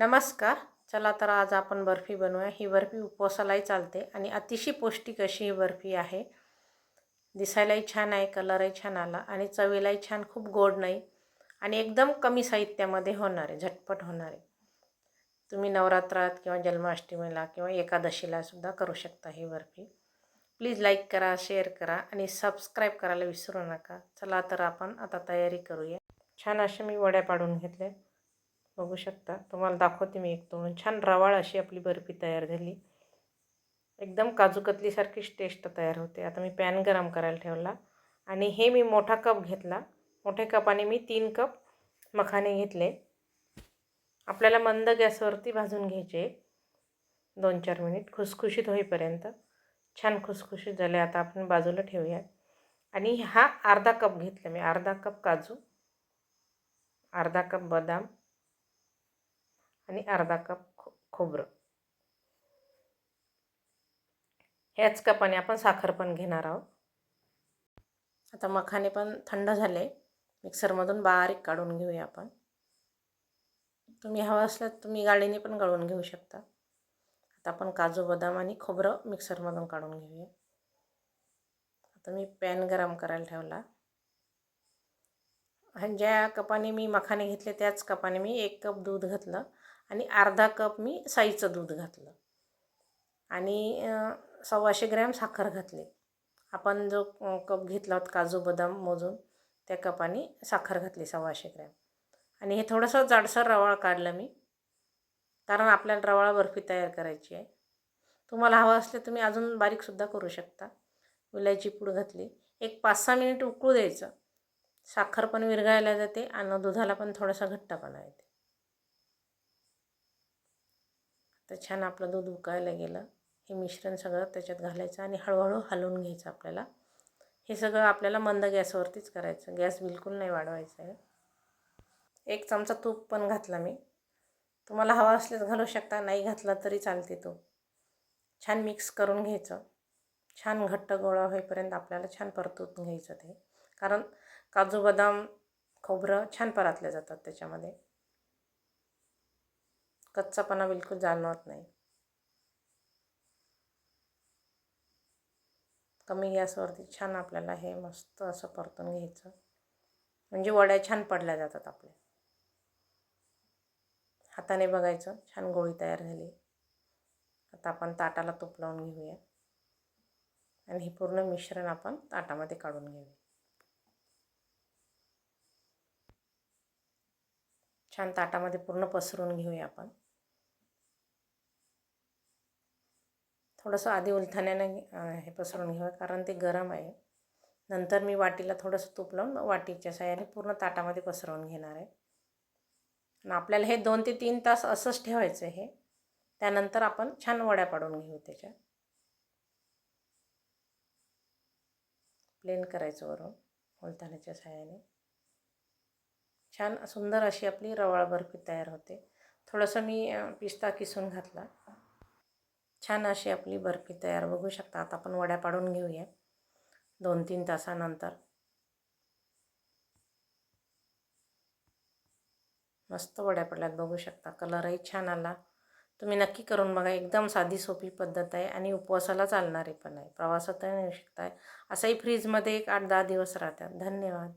नमस्कार. चला तर आज आपण बर्फी बनवूया. ही बर्फी उपवासालाही चालते आणि अतिशय पौष्टिक अशी ही बर्फी आहे. दिसायलाही छान आहे कलरही छान आला आणि चवीलाही छान खूप गोड नाही आणि एकदम कमी साहित्यामध्ये होणार आहे झटपट होणार आहे. तुम्ही नवरात्रात किंवा जन्माष्टमीला किंवा एकादशीला सुद्धा करू शकता ही बर्फी. प्लीज लाईक करा शेअर करा आणि सबस्क्राईब करायला विसरू नका. चला तर आपण आता तयारी करूया. छान असे मी वड्या पाडून घेतल्या. बघू शकता. तुम्हाला दाखवते मी एक. तोडून छान रवाळ अशी आपली बर्फी तयार झाली. एकदम काजूकतलीसारखीच टेस्ट तयार होते. आता मी पॅन गरम करायला ठेवला. आणि हे मी मोठा कप घेतला. मोठ्या कपाने मी तीन कप मखाने घेतले. आपल्याला मंद गॅसवरती भाजून घ्यायचे. दोन चार मिनिट. खुसखुशीत होईपर्यंत. छान खुसखुशीत झाले. आता आपण बाजूला ठेवूयात. आणि हा अर्धा कप घेतला मी. अर्धा कप काजू. अर्धा कप बदाम. आणि अर्धा कप खो खोबरं. ह्याच कपाने आपण साखर पण घेणार आहोत. आता मखाने पण थंड झाले. मिक्सरमधून बारीक काढून घेऊया आपण. तुम्ही हवं असल्यास तुम्ही गाडीने पण गळून घेऊ शकता. आता आपण काजू बदाम आणि खोबरं मिक्सरमधून काढून घेऊया. आता मी पॅन गरम करायला ठेवला. आणि ज्या कपाने मी मखाने घेतले त्याच कपाने मी एक कप दूध घातलं आणि अर्धा कप मी साईचं दूध घातलं. आणि सव्वाशे ग्रॅम साखर घातली. आपण जो कप घेतला होता काजू बदाम मोजून त्या कपाने साखर घातली सव्वाशे ग्रॅम. आणि हे थोडंसं जाडसर रवाळ काढलं मी कारण आपल्याला रवाळा बर्फी तयार करायची आहे. तुम्हाला हवं असले तुम्ही अजून बारीकसुद्धा करू शकता. विलायची पूड घातली. एक पाच सहा मिनिट उकळू द्यायचं. साखर पण विरघळायला जाते आणि दुधाला पण थोडासा घट्टपणा येते. तर छान आपलं दूध उकळायला गेलं. हे मिश्रण सगळं त्याच्यात घालायचं आणि हळूहळू हलवून घ्यायचं आपल्याला. हे सगळं आपल्याला मंद गॅसवरतीच करायचं. गॅस बिलकुल नाही वाढवायचा आहे. एक चमचा तूप पण घातला मी. तुम्हाला हवा असल्यास घालू शकता नाही घातला तरी चालते तो. छान मिक्स करून घ्यायचं. छान घट्ट गोळा होईपर्यंत आपल्याला छान परतून घ्यायचं ते. कारण काजू बदाम खोबरं छान परातल्या जातात त्याच्यामध्ये. कच्चापणा बिलकुल जाणवत नाही. कमी गॅसवरती छान आपल्याला हे मस्त असं परतून घ्यायचं. म्हणजे वड्या छान पडल्या जातात आपल्या. हाताने बघायचं छान गोळी तयार झाली. आता आपण ताटाला तूप लावून घेऊया. आणि हे पूर्ण मिश्रण आपण ताटामध्ये काढून घेऊया. छान ताटामध्ये पूर्ण पसरून घेऊया आपण. थोडंसं आधी उलथाण्यानं हे पसरून घेऊया कारण ते गरम आहे. नंतर मी वाटीला थोडंसं तूप लावून वाटीच्या साह्याने पूर्ण ताटामध्ये पसरवून घेणार आहे. आणि आपल्याला हे दोन ते तीन तास असंच ठेवायचं हे त्यानंतर आपण छान वड्या पाडून घेऊ त्याच्या. प्लेन करायचं वरून उलथाण्याच्या साह्याने. छान सुंदर अशी आपली रवाळ बर्फी तयार होते. थोडंसं मी पिस्ता किसून घातला. छान अशी आपली बर्फी तयार. बघू शकता आता आपण वड्या पाडून घेऊया. दोन तीन तासानंतर. मस्त वड्या पडल्यात बघू शकता. कलरही छान आला. तुम्ही नक्की करून बघा. एकदम साधी सोपी पद्धत आहे आणि उपवासाला चालणारी पण आहे. प्रवासातही नेऊ शकताय. असंही फ्रीजमध्ये एक आठ दहा दिवस राहतात. धन्यवाद.